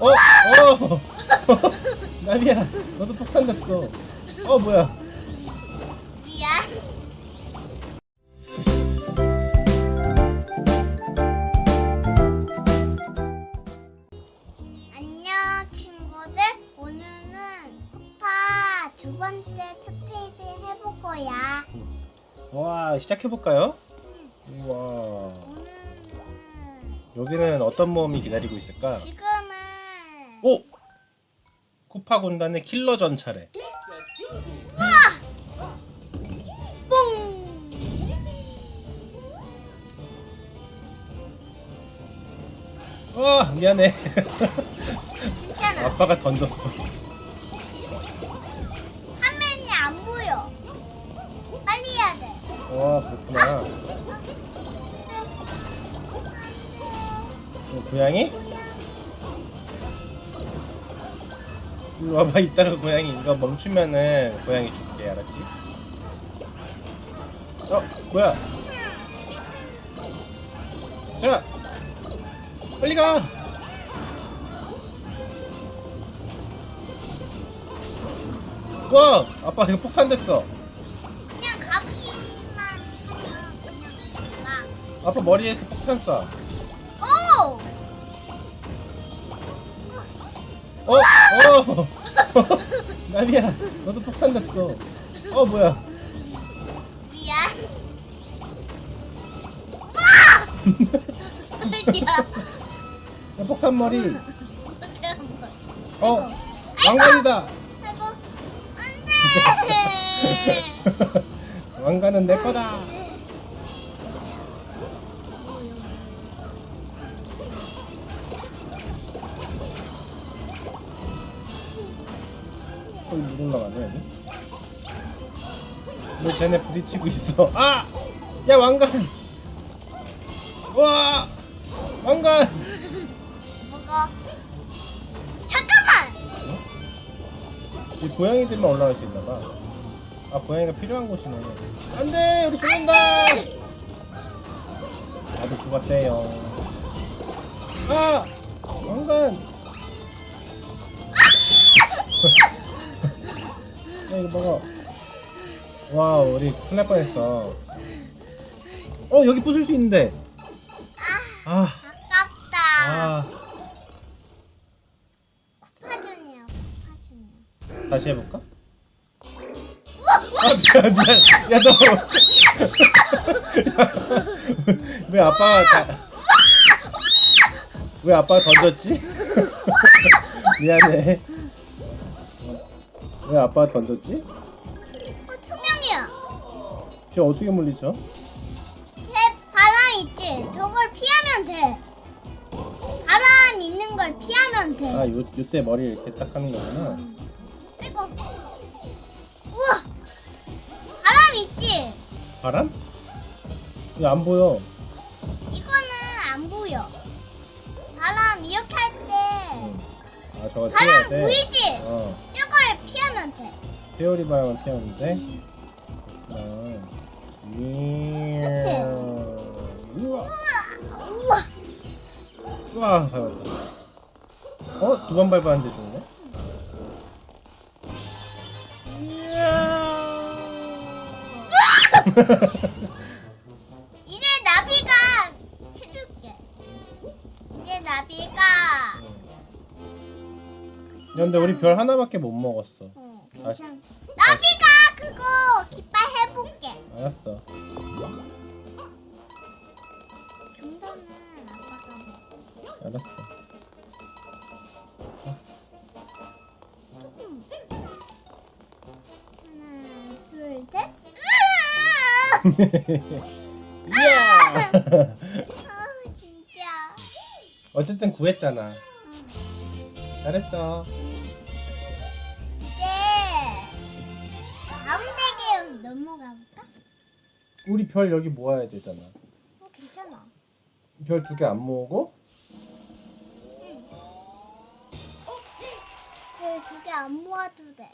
어? 어? 나비야 너도 폭탄 났어 어 뭐야 미안. 안녕 친구들. 오늘은 쿠파 두 번째 스테이지 해볼 거야. 와 시작해볼까요? 우와 오늘은 여기는 어떤 모험이 기다리고 있을까? 지금은 오! 쿠파 군단의 킬러 전차래 뽕. 와 미안해 괜찮아. 아빠가 던졌어 화면이 안 보여. 빨리 해야 돼. 와 그렇구나 어, 고양이? 이리 와봐 이따가 고양이 이거 멈추면은 고양이 줄게 알았지? 어 뭐야 자 빨리 가 와! 아빠 이거 폭탄 됐어 그냥 가기만 하면 그냥 가. 아빠 머리에서 폭탄 쏴 오! 어? 어? 나비야 너도 폭탄 났어 어 뭐야 미안. 와! 야, 야, 폭탄 머리 어떻게 한 거야? 어 왕관이다 아이고, 안 돼! 왕관은 내 거다 거기 물 올라가네 여기 왜 쟤네 부딪히고 있어. 아! 야 왕관! 와! 왕관! 뭐가? 잠깐만! 이 고양이들만 올라갈 수 있나봐. 아 고양이가 필요한 곳이네. 안돼! 우리 죽는다! 나도 죽었대요. 아! 왕관 야 이거 먹어 와 우리 큰일 날 뻔했어. 어 여기 부술 수 있는데. 아 아깝다. 아, 쿠파준이야, 쿠파준이야. 다시 해볼까? 아 미안 미안. 야 너 왜 아빠가 다... 왜 아빠가 던졌지? 미안해 왜 아빠가 던졌지? 어, 투명이야. 쟤 어떻게 물리죠? 제 바람 있지? 저걸 피하면 돼. 바람 있는 걸 피하면 돼. 아 요, 요때 머리 이렇게 딱 하는 거구나 아이고. 우와! 바람 있지? 바람? 왜 안 보여? 이거는 안 보여. 바람 이렇게 할 때 응. 아 저거 바람 돼? 보이지? 어. 페어리 바람을 피하는데 아, 그치? 우와 우와! 우와 밟았다 어? 두 번 밟았는데 죽네? 이제 나비가 해줄게. 이제 나비가 야, 근데 우리 별 하나밖에 못 먹었어 어, 괜찮. 나비가 그거 깃발 해볼게. 알았어 좀 더는 아빠가 먹어. 알았어 조금. 하나, 둘, 셋. 이야 아 진짜. 어쨌든 구했잖아 잘했어 대게 넘어가 볼까? 우리 별 여기 모아야 되잖아 어 괜찮아. 별 두 개 안 모으고 그두개 안 모아도 돼.